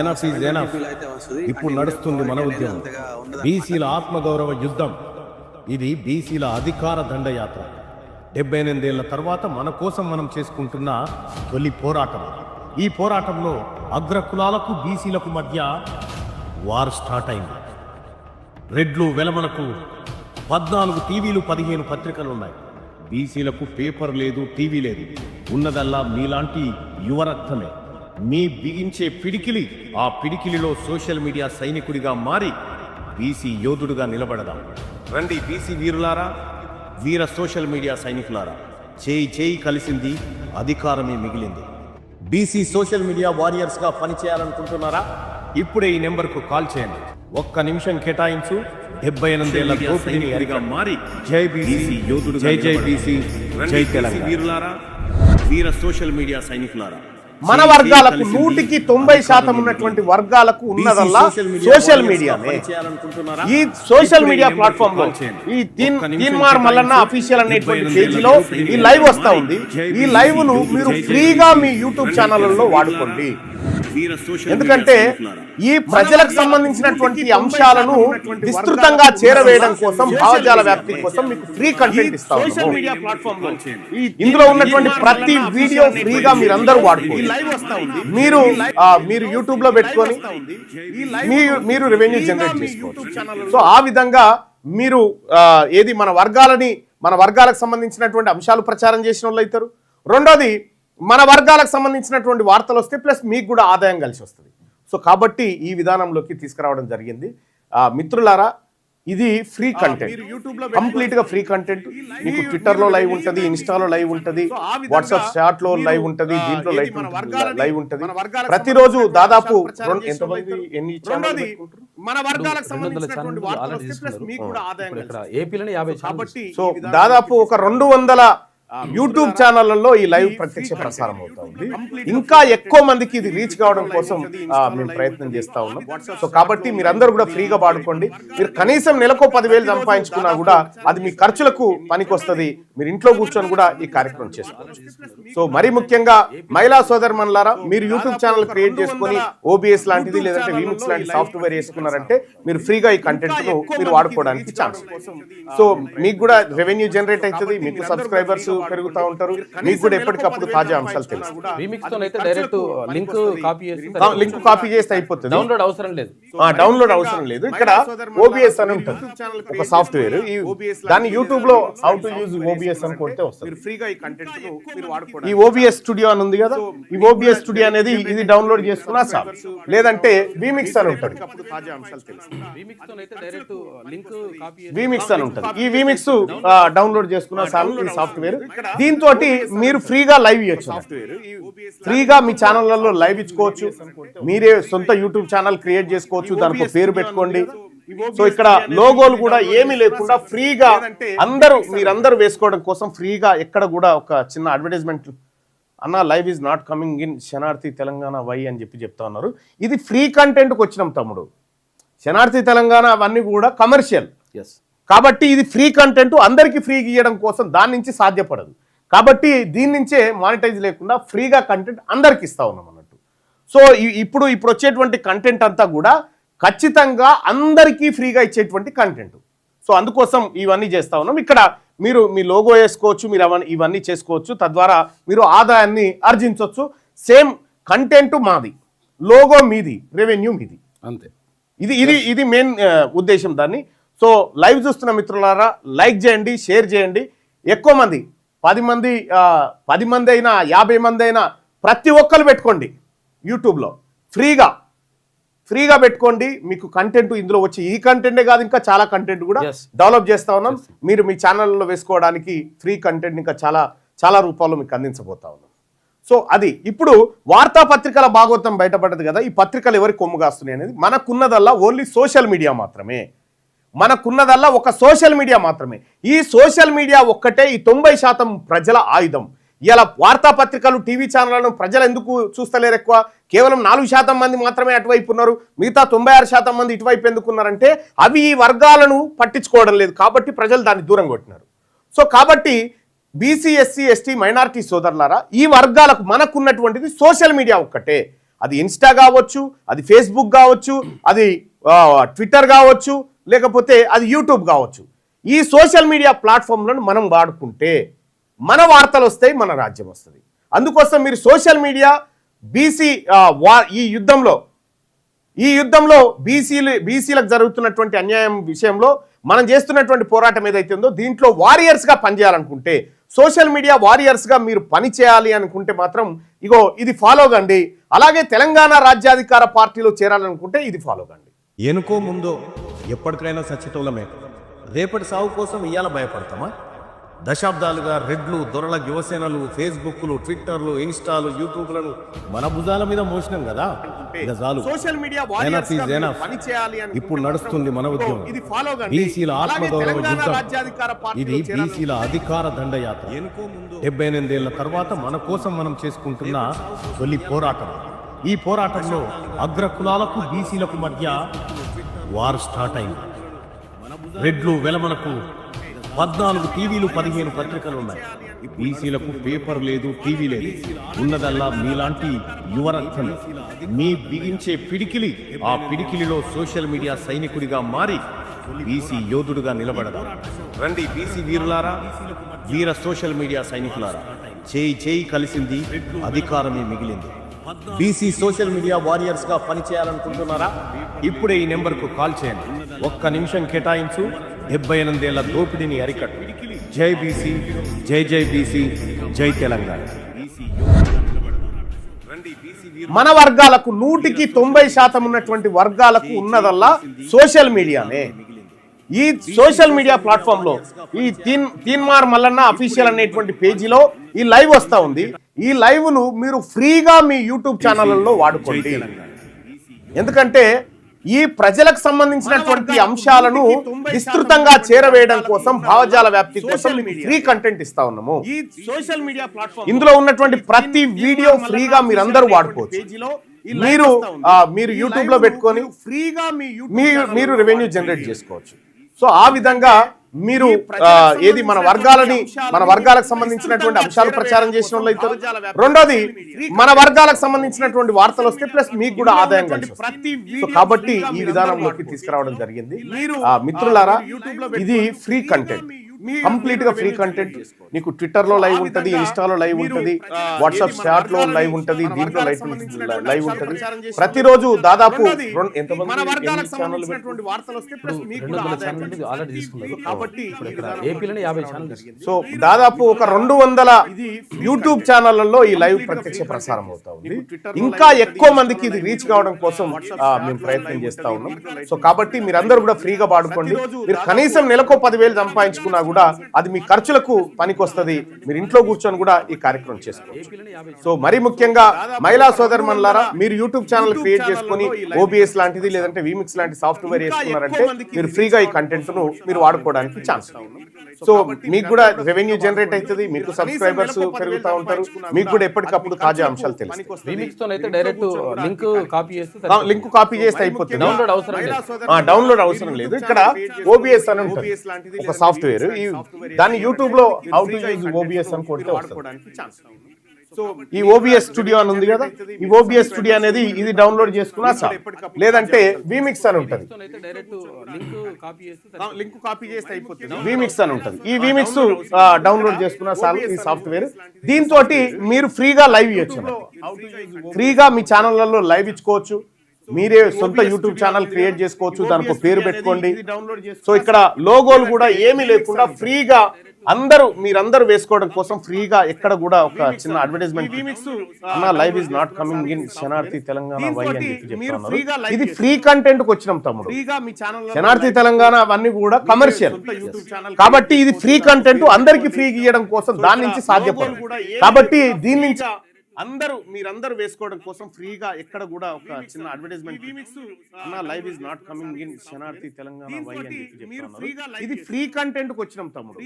Enough is enough ఇప్పుడు నడుస్తుంది మన ఉద్యమం బీసీల ఆత్మగౌరవ యుద్ధం. ఇది బీసీల అధికార దండయాత్ర. డెబ్బై ఎనిమిదేళ్ళ తర్వాత మన కోసం మనం చేసుకుంటున్న తొలి పోరాటం. ఈ పోరాటంలో అగ్రకులాలకు బీసీలకు మధ్య వార్ స్టార్ట్ అయింది. రెడ్లు వెలమలకు పద్నాలుగు టీవీలు పదిహేను పత్రికలు ఉన్నాయి బీసీలకు పేపర్ లేదు టీవీ లేదు. ఉన్నదల్లా మీలాంటి యువరక్తమే మీ బిగించే పిడికిలి ఆ పిడికిలిలో సోషల్ మీడియా సైనికుడిగా మారి బీసీ యోధుడుగా నిలబడదాం. రండి బీసీ వీరులారా వీర సోషల్ మీడియా సైనికులారా చేయి చేయి కలిసింది అధికారమే మిగిలింది. బీసీ సోషల్ మీడియా వారియర్స్గా పనిచేయాలనుకుంటున్నారా? ఇప్పుడే ఈ నెంబర్కు కాల్ చేయండి. ఒక్క నిమిషం కేటాయించు డెబ్బై ఎనిమిదేళ్ళ దోపిడీని అరిగా. మారి జై బీసీ యోధుడు జై జై బీసీ జై తెలంగాణ. వీరులారా వీర సోషల్ మీడియా సైనికులారా మన వర్గాలకు నూటికి తొంభై శాతం ఉన్నటువంటి వర్గాలకు ఉన్నదల్లా సోషల్ మీడియానే. ఈ సోషల్ మీడియా ప్లాట్ఫామ్లో ఈ తీన్ తీన్మార్ మల్లన్న అఫీషియల్ అనేటువంటి పేజీలో ఈ లైవ్ వస్తా ఉంది. ఈ లైవ్ను మీరు ఫ్రీగా మీ యూట్యూబ్ ఛానళ్ళలో వాడుకోండి. ఎందుకంటే ఈ ప్రజలకు సంబంధించినటువంటి అంశాలను విస్తృతంగా చేరవేయడం కోసం భావజాల వ్యాప్తి కోసం మీకు ఫ్రీ కంటెంట్ ఇస్తా సోషల్ మీడియా ప్లాట్ఫామ్లో ఇందులో ఉన్నటువంటి ప్రతి వీడియో ఫ్రీగా మీరందరూ వాడుకోండి మీరు మీరు యూట్యూబ్లో పెట్టుకొని మీరు రెవెన్యూ జనరేట్ చేసుకోవచ్చు. సో ఆ విధంగా మీరు ఏది మన వర్గాలని మన వర్గాలకు సంబంధించినటువంటి అంశాలు ప్రచారం చేసిన వాళ్ళు అవుతారు. రెండోది మన వర్గాలకు సంబంధించినటువంటి వార్తలు వస్తే ప్లస్ మీకు కూడా ఆదాయం కలిసి వస్తుంది. సో కాబట్టి ఈ విధానంలోకి తీసుకురావడం జరిగింది. ఆ, మిత్రులారా ఇది ఫ్రీ కంటెంట్ కంప్లీట్గా ఫ్రీ కంటెంట్ మీకు ట్విట్టర్లో లైవ్ ఉంటది ఇన్స్టాలో లైవ్ ఉంటది వాట్సాప్ చాట్లో లైవ్ ఉంటది దీంట్లో లైవ్ లైవ్ ఉంటది ప్రతిరోజు దాదాపు ఎంతమంది ఎన్ని సో దాదాపు ఒక రెండు వందల యూట్యూబ్ ఛానళ్ళలో ఈ లైవ్ ప్రత్యక్ష ప్రసారం అవుతా ఉంది. ఇంకా ఎక్కువ మందికి ఇది రీచ్ కావడం కోసం మేము ప్రయత్నం చేస్తా ఉన్నాం. సో కాబట్టి మీరందరూ కూడా ఫ్రీగా వాడుకోండి. మీరు కనీసం నెలకో పదివేలు సంపాదించుకున్నా కూడా అది మీ ఖర్చులకు పనికొస్తుంది. మీరు ఇంట్లో కూర్చొని కూడా ఈ కార్యక్రమం చేసుకోవచ్చు. సో మరీ ముఖ్యంగా మహిళా సోదరు మనులారా మీరు యూట్యూబ్ ఛానల్ క్రియేట్ చేసుకొని ఓబిఎస్ లాంటిది లేదంటే విమిక్స్ లాంటి సాఫ్ట్వేర్ వేసుకున్నారంటే మీరు ఫ్రీగా ఈ కంటెంట్ను మీరు వాడుకోవడానికి ఛాన్స్ సో మీకు కూడా రెవెన్యూ జనరేట్ అవుతుంది మీకు సబ్స్క్రైబర్స్ పెరుగుతా ఉంటారు. మీకు కూడా ఎప్పటికప్పుడు తాజా అంశాలు తెలుసు. రీమిక్స్తో అయితే డైరెక్ట్ లింక్ కాపీ చేసి లింక్ కాపీ చేస్తే అయిపోతుంది. డౌన్లోడ్ అవసరం లేదు. డౌన్లోడ్ అవసరం లేదు. ఇక్కడ ఓబిఎస్ అని ఉంటుంది. ఒక సాఫ్ట్వేర్ ఈ దాన్ని యూట్యూబ్లో హౌ టు యూజ్ ఓబిఎస్ అని కొడితే వస్తుంది. ఫ్రీగా ఈ కంటెంట్ మీరు వాడుకోవడం ఈ ఓబిఎస్ స్టూడియో అని ఉంది కదా ఈ ఓబిఎస్ స్టూడియో అనేది ఇది డౌన్లోడ్ చేసుకున్నా చాలు లేదంటే విమిక్స్ అని ఉంటుంది విమిక్స్ అని ఉంటుంది ఈ విమిక్స్ డౌన్లోడ్ చేసుకున్న సాఫ్ట్వేర్ దీంతో మీరు ఫ్రీగా లైవ్ ఇవ్వచ్చు ఫ్రీగా మీ ఛానళ్ళలో లైవ్ ఇచ్చుకోవచ్చు. మీరే సొంత యూట్యూబ్ ఛానల్ క్రియేట్ చేసుకోవచ్చు. దానికి పేరు పెట్టుకోండి. సో ఇక్కడ లోగోలు కూడా ఏమీ లేకుండా ఫ్రీగా అందరూ మీరందరూ వేసుకోవడం కోసం ఫ్రీగా ఎక్కడ కూడా ఒక చిన్న అడ్వర్టైజ్మెంట్ అన్న live is not coming in శనార్థి తెలంగాణ వై అని చెప్పి చెప్తా ఉన్నారు. ఇది ఫ్రీ కంటెంట్కి వచ్చినాం తమ్ముడు. శనార్థి తెలంగాణ అవన్నీ కూడా కమర్షియల్ ఎస్ కాబట్టి ఇది ఫ్రీ కంటెంట్ అందరికీ ఫ్రీ ఇవ్వడం కోసం దాని నుంచి సాధ్యపడదు. కాబట్టి దీని నుంచే మానిటైజ్ లేకుండా ఫ్రీగా కంటెంట్ అందరికి ఇస్తా ఉన్నాం అన్నట్టు. సో ఇప్పుడు ఇప్పుడు వచ్చేటువంటి కంటెంట్ అంతా కూడా ఖచ్చితంగా అందరికీ ఫ్రీగా ఇచ్చేటువంటి కంటెంట్ సో అందుకోసం ఇవన్నీ చేస్తా ఉన్నాం. ఇక్కడ మీరు మీ లోగో వేసుకోవచ్చు మీరు అవన్నీ ఇవన్నీ చేసుకోవచ్చు. తద్వారా మీరు ఆదాయాన్ని ఆర్జించవచ్చు సేమ్ కంటెంట్ మాది లోగో మీది రెవెన్యూ మీది. అంతే. ఇది ఇది ఇది మెయిన్ ఉద్దేశం దాన్ని. సో లైవ్ చూస్తున్న మిత్రులారా లైక్ చేయండి షేర్ చేయండి. ఎక్కువ మంది పది మంది పది మంది అయినా యాభై మంది అయినా ప్రతి ఒక్కరు పెట్టుకోండి యూట్యూబ్లో. ఫ్రీగా ఫ్రీగా పెట్టుకోండి. మీకు కంటెంట్ ఇందులో వచ్చి ఈ కంటెంటే కాదు ఇంకా చాలా కంటెంట్ కూడా. డెవలప్ చేస్తా ఉన్నాం. మీరు మీ ఛానల్లో వేసుకోవడానికి ఫ్రీ కంటెంట్ ఇంకా చాలా చాలా రూపాల్లో మీకు అందించబోతా ఉన్నాం. సో అది ఇప్పుడు వార్తాపత్రికల భాగవతం బయటపడ్డది కదా ఈ పత్రికలు ఎవరి కొమ్ము కాస్తున్నాయి అనేది మనకున్నదల్లా ఓన్లీ సోషల్ మీడియా మాత్రమే. మనకున్నదల్లా ఒక సోషల్ మీడియా మాత్రమే. ఈ సోషల్ మీడియా ఒక్కటే ఈ తొంభై శాతం ప్రజల ఆయుధం. ఇలా వార్తాపత్రికలు టీవీ ఛానళ్ళను ప్రజలు ఎందుకు చూస్తలేరు ఎక్కువ? కేవలం నాలుగు శాతం మంది మాత్రమే అటువైపు ఉన్నారు. మిగతా తొంభై ఆరు శాతం మంది ఇటువైపు ఎందుకున్నారంటే అవి ఈ వర్గాలను పట్టించుకోవడం లేదు కాబట్టి ప్రజలు దాన్ని దూరం కొట్టినారు. సో కాబట్టి బీసీ ఎస్సీ ఎస్టీ మైనారిటీ సోదరులారా ఈ వర్గాలకు మనకున్నటువంటిది సోషల్ మీడియా ఒక్కటే. అది ఇన్స్టా కావచ్చు అది ఫేస్బుక్ కావచ్చు అది ట్విట్టర్ కావచ్చు లేకపోతే అది యూట్యూబ్ కావచ్చు. ఈ సోషల్ మీడియా ప్లాట్ఫామ్లను మనం వాడుకుంటే మన వార్తలు వస్తాయి మన రాజ్యం వస్తుంది. అందుకోసం మీరు సోషల్ మీడియా బీసీ ఈ యుద్ధంలో ఈ యుద్ధంలో బీసీలు బీసీలకు జరుగుతున్నటువంటి అన్యాయం విషయంలో మనం చేస్తున్నటువంటి పోరాటం ఏదైతే ఉందో దీంట్లో వారియర్స్గా పనిచేయాలనుకుంటే సోషల్ మీడియా వారియర్స్గా మీరు పని చేయాలి అనుకుంటే మాత్రం ఇగో ఇది ఫాలో కండి. అలాగే తెలంగాణ రాజ్యాధికార పార్టీలో చేరాలనుకుంటే ఇది ఫాలో కండి. ఎనుకో ముందో ఎప్పటికైనా సచ్చేటోళ్ళమే. రేపటి సాగు కోసం ఇవాళ భయపడతామా? దశాబ్దాలుగా రెడ్లు దొరల యువసేనలు ఫేస్బుక్లు ట్విట్టర్లు ఇన్స్టాలు యూట్యూబ్లను మన భుజాల మీద మోసినాం కదా? చాలు. సోషల్ మీడియా ఇప్పుడు నడుస్తుంది మన ఉద్యమం. ఇది ఫాలో బీసీల ఆత్మగౌరవ యుద్ధం. ఇది బీసీల అధికార దండయాత్ర. డెబ్బై ఎనిమిదేళ్ళ తర్వాత మన కోసం మనం చేసుకుంటున్న తొలి పోరాటం. ఈ పోరాటంలో అగ్ర కులాలకు బీసీలకు మధ్య వార్ స్టార్ట్ అయింది. రెడ్లు వెలమలకు పద్నాలుగు టీవీలు పదిహేను పత్రికలు ఉన్నాయి బీసీలకు పేపర్ లేదు టీవీ లేదు. ఉన్నదల్లా మీలాంటి యువరత్నం మీ బిగించే పిడికిలి ఆ పిడికిలిలో సోషల్ మీడియా సైనికుడిగా మారి బీసీ యోధుడుగా నిలబడదా. రండి బీసీ వీరులారా వీర సోషల్ మీడియా సైనికులారా. చేయి చేయి కలిసింది అధికారమే మిగిలింది. బీసీ సోషల్ మీడియా వారియర్స్గా పనిచేయాలనుకుంటున్నారా? ఇప్పుడే ఈ నెంబర్కు కాల్ చేయండి. ఒక్క నిమిషం కేటాయించు. డెబ్బై ఎనిమిదేళ్ళ దోపిడీని అరికట్టు. జై బీసీ జై జై బీసీ జై తెలంగాణ. మన వర్గాలకు నూటికి తొంభై శాతం ఉన్నటువంటి వర్గాలకు ఉన్నదల్లా సోషల్ మీడియానే. ఈ సోషల్ మీడియా ప్లాట్ఫామ్లో ఈ తీన్ తీన్మార్ మల్లన్న అఫీషియల్ అనేటువంటి పేజీలో ఈ లైవ్ వస్తా ఉంది. ఈ లైవ్ను మీరు ఫ్రీగా మీ యూట్యూబ్ ఛానళ్ళలో వాడుకోండి. ఎందుకంటే ఈ ప్రజలకు సంబంధించినటువంటి అంశాలను విస్తృతంగా చేరవేయడం కోసం భావజాల వ్యాప్తి కోసం ఫ్రీ కంటెంట్ ఇస్తా ఉన్నాము. ఈ సోషల్ మీడియా ప్లాట్ఫామ్ ఇందులో ఉన్నటువంటి ప్రతి వీడియో ఫ్రీగా మీరు అందరూ వాడుకోవచ్చు. మీరు మీరు యూట్యూబ్లో పెట్టుకొని ఫ్రీగా మీ మీరు రెవెన్యూ జనరేట్ చేసుకోవచ్చు. సో ఆ విధంగా మీరు ఏది మన వర్గాలని మన వర్గాలకు సంబంధించినటువంటి అంశాలు ప్రచారం చేసిన వాళ్ళు అవుతారు రెండోది మన వర్గాలకు సంబంధించినటువంటి వార్తలు వస్తే ప్లస్ మీకు కూడా ఆదాయం కలిసి కాబట్టి ఈ విధానంలోకి తీసుకురావడం జరిగింది. ఆ, మిత్రులారా ఇది ఫ్రీ కంటెంట్. కంప్లీట్గా ఫ్రీ కంటెంట్ నీకు ట్విట్టర్లో లైవ్ ఉంటది ఇన్స్టాలో లైవ్ ఉంటది వాట్సాప్ చాట్లో లైవ్ ఉంటది దీంట్లో లైవ్ లైవ్ ఉంటది ప్రతిరోజు దాదాపు సో దాదాపు ఒక రెండు వందల యూట్యూబ్ ఛానళ్ళలో ఈ లైవ్ ప్రత్యక్ష ప్రసారం అవుతా ఉంది. ఇంకా ఎక్కువ మందికి ఇది రీచ్ కావడం కోసం మేము ప్రయత్నం చేస్తా ఉన్నాం. సో కాబట్టి మీరందరూ కూడా ఫ్రీగా వాడుకోండి. మీరు కనీసం నెలకో పదివేలు సంపాదించుకున్నా కూడా అది మీ ఖర్చులకు పనికొస్తది. మీరు ఇంట్లో కూర్చొని కూడా ఈ కార్యక్రమం చేసుకోవచ్చు. సో మరీ ముఖ్యంగా మహిళా సోదరుమణులారా మీరు యూట్యూబ్ ఛానల్ క్రియేట్ చేసుకొని ఓబిఎస్ లాంటిది లేదంటే విమిక్స్ లాంటి సాఫ్ట్వేర్ వేసుకున్నారంటే మీరు ఫ్రీగా ఈ కంటెంట్ను మీరు వాడుకోవడానికి ఛాన్స్ ఉంది. సో మీకు కూడా రెవెన్యూ జనరేట్ అవుతుంది మీకు సబ్స్క్రైబర్స్ పెరుగుతూ ఉంటారు. మీకు కూడా ఎప్పటికప్పుడు తాజా అంశాలు తెలుస్తాయి రీమిక్స్తో అయితే డైరెక్ట్ లింక్ కాపీ చేస్తే లింక్ కాపీ చేస్తే అయిపోతుంది. డౌన్లోడ్ అవసరం లేదు. డౌన్లోడ్ అవసరం లేదు. ఇక్కడ ఓబిఎస్ అని ఉంటుంది. ఒక సాఫ్ట్వేర్ దాన్ని యూట్యూబ్లో హౌ టు యూజ్ ఓబిఎస్ అని కొడితే వస్తుంది. ఈ ఓబిఎస్ స్టూడియో అని ఉంది కదా ఈ ఓబిఎస్ స్టూడియో అనేది ఇది డౌన్లోడ్ చేసుకున్నా చాలు. లేదంటే విమిక్స్ అని ఉంటుంది. తో అయితే డైరెక్ట్ లింక్ కాపీ చేస్తే లింక్ కాపీ చేస్తే అయిపోతుంది. విమిక్స్ అని ఉంటుంది. ఈ విమిక్స్ డౌన్లోడ్ చేసుకున్నా చాలు ఈ సాఫ్ట్వేర్. దీంతో మీరు ఫ్రీగా లైవ్ ఇవ్వచ్చు ఫ్రీగా మీ ఛానళ్ళలో లైవ్ ఇచ్చుకోవచ్చు. మీరే సొంత యూట్యూబ్ ఛానల్ క్రియేట్ చేసుకోవచ్చు. దానికి పేరు పెట్టుకోండి. సో ఇక్కడ లోగోలు కూడా ఏమీ లేకుండా ఫ్రీగా అందరూ మీరందరూ వేసుకోవడం కోసం ఫ్రీగా ఎక్కడ కూడా ఒక చిన్న అడ్వర్టైజ్మెంట్ అన్న live is not coming in శనార్థి తెలంగాణ వై అని చెప్పి చెప్తున్నారు. ఇది ఫ్రీ కంటెంట్కి వచ్చినాం తమ్ముడు. శనార్థి తెలంగాణ అవన్నీ కూడా కమర్షియల్ కాబట్టి ఇది ఫ్రీ కంటెంట్ అందరికి ఫ్రీ ఇవ్వడం కోసం దాని నుంచి సాధ్యపడదు. కాబట్టి దీని నుంచి అందరూ మీరందరూ వేసుకోవడం కోసం ఫ్రీగా ఎక్కడ కూడా ఒక చిన్న అడ్వర్టైజ్మెంట్ అన్న live is not coming in శనార్థి తెలంగాణ వై అని చెప్పి చెప్తున్నారు ఇది ఫ్రీ కంటెంట్కి వచ్చినాం తమ్ముడు.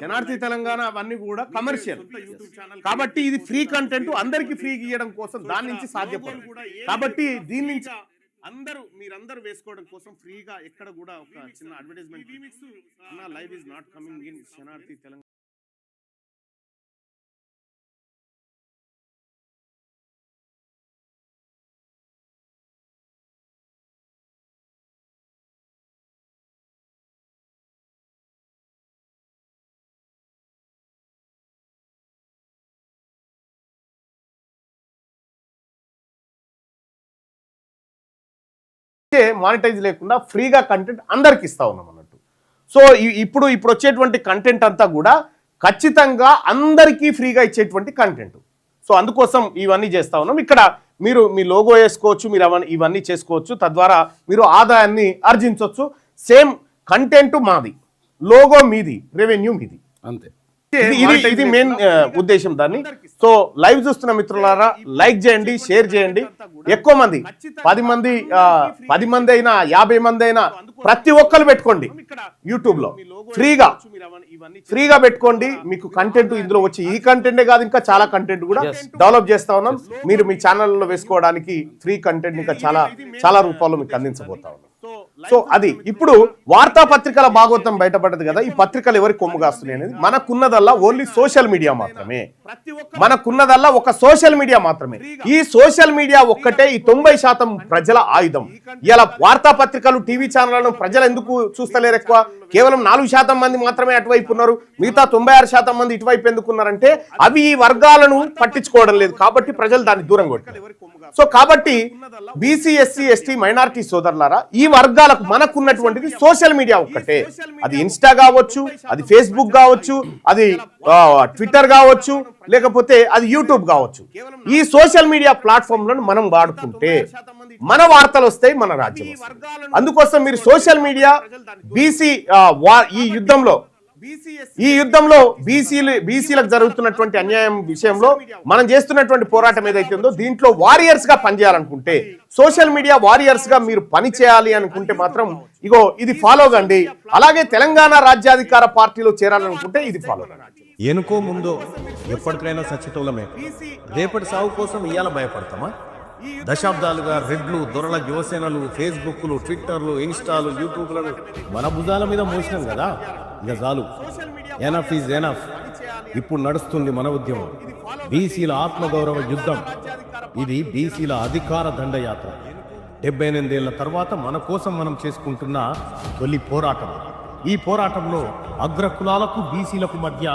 శనార్థి తెలంగాణ అవన్నీ కూడా కమర్షియల్ కాబట్టి ఇది ఫ్రీ కంటెంట్ అందరికి ఫ్రీ ఇవ్వడం కోసం దాని నుంచి సాధ్యపడదు. కాబట్టి దీని నుంచి అందరూ మీరందరూ వేసుకోవడం కోసం ఫ్రీగా ఎక్కడ కూడా ఒక చిన్న అడ్వర్టైజ్మెంట్ అన్న live is not coming in శనార్థి తెలంగాణ అందుకే మానిటైజ్ లేకుండా ఫ్రీగా కంటెంట్ అందరికి ఇస్తా ఉన్నాం అన్నట్టు. సో ఇప్పుడు ఇప్పుడు వచ్చేటువంటి కంటెంట్ అంతా కూడా ఖచ్చితంగా అందరికీ ఫ్రీగా ఇచ్చేటువంటి కంటెంట్ సో అందుకోసం ఇవన్నీ చేస్తా ఉన్నాం. ఇక్కడ మీరు మీ లోగో వేసుకోవచ్చు మీరు అవన్నీ ఇవన్నీ చేసుకోవచ్చు. తద్వారా మీరు ఆదాయాన్ని ఆర్జించవచ్చు సేమ్ కంటెంట్ మాది. లోగో మీది రెవెన్యూ మీది. అంతే. ఇది- ఇది మెయిన్ ఉద్దేశం దాన్ని. సో లైవ్ చూస్తున్న మిత్రులారా లైక్ చేయండి షేర్ చేయండి. ఎక్కువ మంది పది మంది పది మంది అయినా యాభై మంది అయినా ప్రతి ఒక్కరు పెట్టుకోండి యూట్యూబ్లో ఫ్రీగా. ఫ్రీగా పెట్టుకోండి. మీకు కంటెంట్ ఇందులో వచ్చి ఈ కంటెంటే కాదు ఇంకా చాలా కంటెంట్ కూడా డెవలప్ చేస్తా ఉన్నాం. మీరు మీ ఛానల్లో వేసుకోవడానికి ఫ్రీ కంటెంట్ ఇంకా చాలా చాలా రూపాల్లో మీకు అందించబోతా ఉన్నాం. సో అది ఇప్పుడు వార్తాపత్రికల భాగవతం బయటపడ్డది కదా ఈ పత్రికలు ఎవరికి కొమ్ము కాస్తున్నాయి అనేది? మనకున్నదల్లా ఓన్లీ సోషల్ మీడియా మాత్రమే. మనకున్నదల్లా ఒక సోషల్ మీడియా మాత్రమే. ఈ సోషల్ మీడియా ఒక్కటే ఈ తొంభై శాతం ప్రజల ఆయుధం. ఇలా వార్తాపత్రికలు టీవీ ఛానళ్ళను ప్రజలు ఎందుకు చూస్తలేరు ఎక్కువ? కేవలం నాలుగు శాతం మంది మాత్రమే అటువైపు ఉన్నారు. మిగతా తొంభై ఆరు శాతం మంది ఇటువైపు ఎందుకు ఉన్నారంటే అవి ఈ వర్గాలను పట్టించుకోవడం లేదు. కాబట్టి ప్రజలు దాన్ని దూరం కొట్టారు. సో కాబట్టి బీసీ ఎస్సీ ఎస్టీ మైనారిటీ సోదరులారా ఈ వర్గాలకు మనకున్నటువంటిది సోషల్ మీడియా ఒక్కటే. అది ఇన్స్టా కావచ్చు అది ఫేస్బుక్ కావచ్చు అది ట్విట్టర్ కావచ్చు లేకపోతే అది యూట్యూబ్ కావచ్చు. ఈ సోషల్ మీడియా ప్లాట్ఫామ్లను మనం వాడుకుంటే మన వార్తలు వస్తాయి మన రాజ్యం అందుకోసం మీరు సోషల్ మీడియా బీసీ ఈ యుద్ధంలో ఈ యుద్ధంలో బీసీలు బీసీలకు జరుగుతున్నటువంటి అన్యాయం విషయంలో మనం చేస్తున్నటువంటి పోరాటం ఏదైతే ఉందో దీంట్లో వారియర్స్గా పనిచేయాలనుకుంటే సోషల్ మీడియా వారియర్స్గా మీరు పని చేయాలి అనుకుంటే మాత్రం ఇగో ఇది ఫాలో కండి. అలాగే తెలంగాణ రాజ్యాధికార పార్టీలో చేరాలనుకుంటే ఇది ఫాలో ఎనుకో ముందో ఎప్పటికైనా సచితోలమే రేపటి సాగు కోసం ఇవాళ భయపడతామా? దశాబ్దాలుగా రెడ్లు దొరల యువసేనలు ఫేస్బుక్లు ట్విట్టర్లు ఇన్స్టాలు యూట్యూబ్లను మన భుజాల మీద మోసినాం కదా. ఇక చాలు. ఎనఫ్ ఈజ్ ఎనఫ్ ఇప్పుడు నడుస్తుంది మన ఉద్యమం. బీసీల ఆత్మగౌరవ యుద్ధం. ఇది బీసీల అధికార దండయాత్ర. డెబ్బై ఎనిమిదేళ్ళ తర్వాత మన కోసం మనం చేసుకుంటున్న తొలి పోరాటం. ఈ పోరాటంలో అగ్రకులాలకు బీసీలకు మధ్య